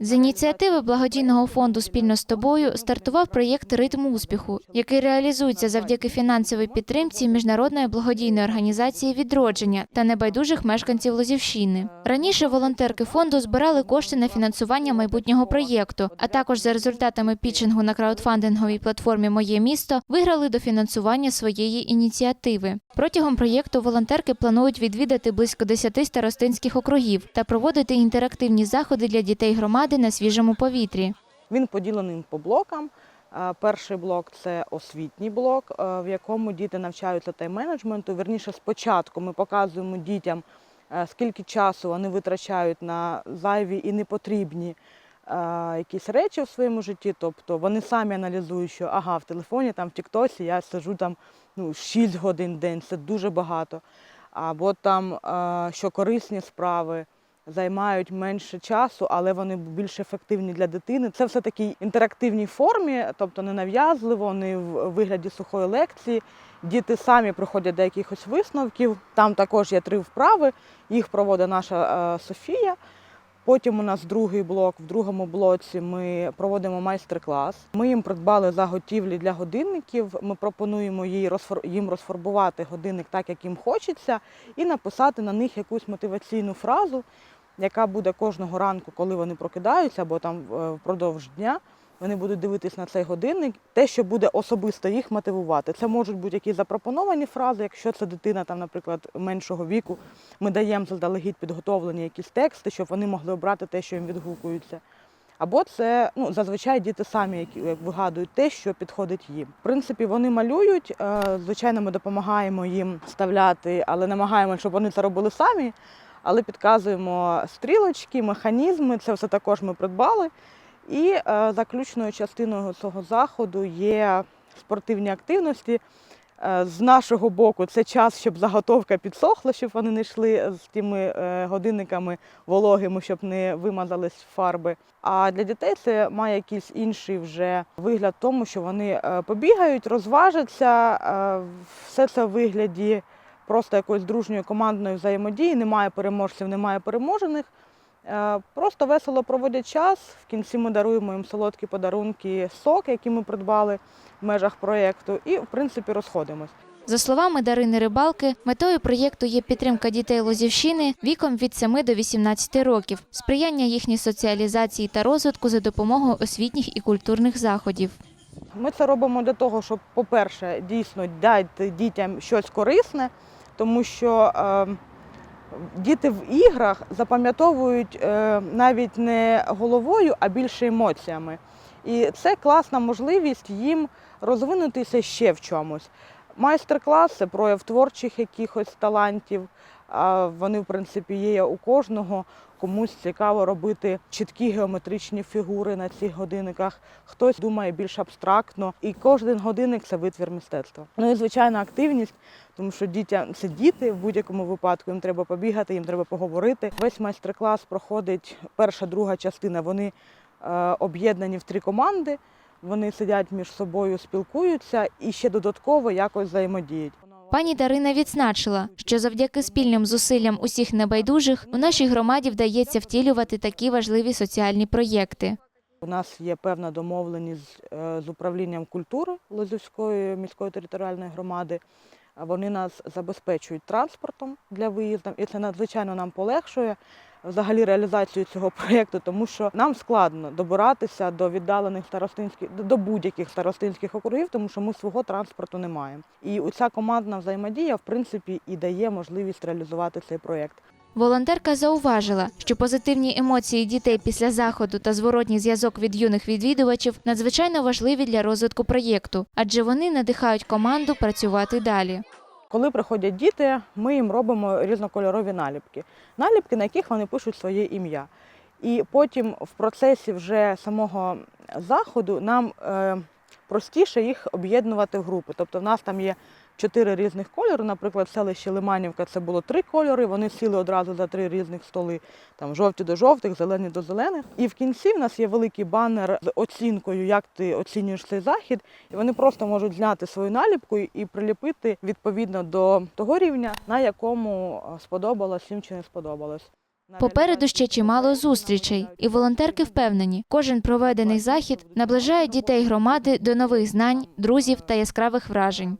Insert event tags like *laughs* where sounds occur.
З ініціативи благодійного фонду спільно з тобою стартував проєкт Ритм успіху, який реалізується завдяки фінансовій підтримці міжнародної благодійної організації відродження та небайдужих мешканців Лозівщини. Раніше волонтерки фонду збирали кошти на фінансування майбутнього проєкту, а також за результатами пітчингу на краудфандинговій платформі Моє місто виграли до фінансування своєї ініціативи. Протягом проєкту волонтерки планують відвідати близько 10 старостинських округів та проводити інтерактивні заходи для дітей громади на свіжому повітрі. Він поділений по блокам. Е, Перший блок це освітній блок, е, в якому діти навчаються тайм-менеджменту. Верніше, спочатку ми показуємо дітям, е, скільки часу вони витрачають на зайві і непотрібні якісь речі в своєму житті. Тобто вони самі аналізують, що ага, в телефоні, там в Тіктосі я сиджу там ну, 6 годин в день, це дуже багато. Або там, що корисні справи займають менше часу, але вони більш ефективні для дитини. Це все таки інтерактивній формі, тобто не нав'язливо, не в вигляді сухої лекції. Діти самі приходять до якихось висновків. Там також є три вправи. Їх проводить наша е, Софія. Потім у нас другий блок. В другому блоці ми проводимо майстер-клас. Ми їм придбали заготівлі для годинників. Ми пропонуємо їм розфарбувати годинник так, як їм хочеться, і написати на них якусь мотиваційну фразу, яка буде кожного ранку, коли вони прокидаються, або там е, впродовж дня. Вони будуть дивитись на цей годинник, те, що буде особисто їх мотивувати. Це можуть бути якісь запропоновані фрази, якщо це дитина, там, наприклад, меншого віку, ми даємо заздалегідь підготовлені якісь тексти, щоб вони могли обрати те, що їм відгукується. Або це ну, зазвичай діти самі які вигадують те, що підходить їм. В принципі, вони малюють. е, Звичайно, ми допомагаємо їм вставляти, але намагаємося, щоб вони це робили самі. Але підказуємо стрілочки, механізми. Це все також ми придбали. І е, заключною частиною цього заходу є спортивні активності. Е, з нашого боку це час, щоб заготовка підсохла, щоб вони не йшли з тими е, годинниками вологими, щоб не вимазались фарби. А для дітей це має якийсь інший вже вигляд, тому що вони побігають, розважаться. Все це в вигляді просто якоїсь дружньої командної взаємодії. Немає переможців, немає переможених. Е, Просто весело проводять час. В кінці ми даруємо їм солодкі подарунки, сок, які ми придбали в межах проєкту, і в принципі розходимось. За словами Дарини Рибалки, метою проєкту є підтримка дітей Лозівщини віком від 7 до 18 років, сприяння їхній соціалізації та розвитку за допомогою освітніх і культурних заходів. Ми це робимо для того, щоб, по-перше, дійсно дати дітям щось корисне, тому що е, діти в іграх запам'ятовують е, навіть не головою, а більше емоціями. І це класна можливість їм розвинутися ще в чомусь. Майстер-класи, прояв творчих якихось талантів. Вони, в принципі, є у кожного. Комусь цікаво робити чіткі геометричні фігури на цих годинниках. Хтось думає більш абстрактно. І кожен годинник це витвір мистецтва. Ну і звичайна активність, тому що дітям це діти в будь-якому випадку. Їм треба побігати, їм треба поговорити. Весь майстер-клас проходить перша, друга частина. Вони е, об'єднані в три команди. Вони сидять між собою, спілкуються і ще додатково якось взаємодіють. Пані Дарина відзначила, що завдяки спільним зусиллям усіх небайдужих у нашій громаді вдається втілювати такі важливі соціальні проєкти. У нас є певна домовленість е, з управлінням культури Лозівської міської територіальної громади. Вони нас забезпечують транспортом для виїзду, і це надзвичайно нам полегшує взагалі реалізацію цього *laughs* проєкту, тому що нам складно добиратися до віддалених старостинських до будь-яких старостинських округів, тому що ми свого транспорту не маємо. І ця командна взаємодія, в принципі, і дає можливість реалізувати цей проєкт. Волонтерка зауважила, що позитивні емоції дітей після заходу та зворотній зв'язок від юних відвідувачів надзвичайно важливі для розвитку проєкту, адже вони надихають команду працювати далі. Коли приходять діти, ми їм робимо різнокольорові наліпки, наліпки, на яких вони пишуть своє ім'я. І потім в процесі вже самого заходу нам е, простіше їх об'єднувати в групи. Тобто в нас там є чотири різних кольори. Наприклад, в селищі Лиманівка це було три кольори. Вони сіли одразу за три різних столи, там жовті до жовтих, зелені до зелених. І в кінці в нас є великий банер з оцінкою, як ти оцінюєш цей захід. І вони просто можуть зняти свою наліпку і приліпити відповідно до того рівня, на якому е, сподобалось їм чи не сподобалось. Попереду ще чимало зустрічей, і волонтерки впевнені, кожен проведений захід наближає дітей громади до нових знань, друзів та яскравих вражень.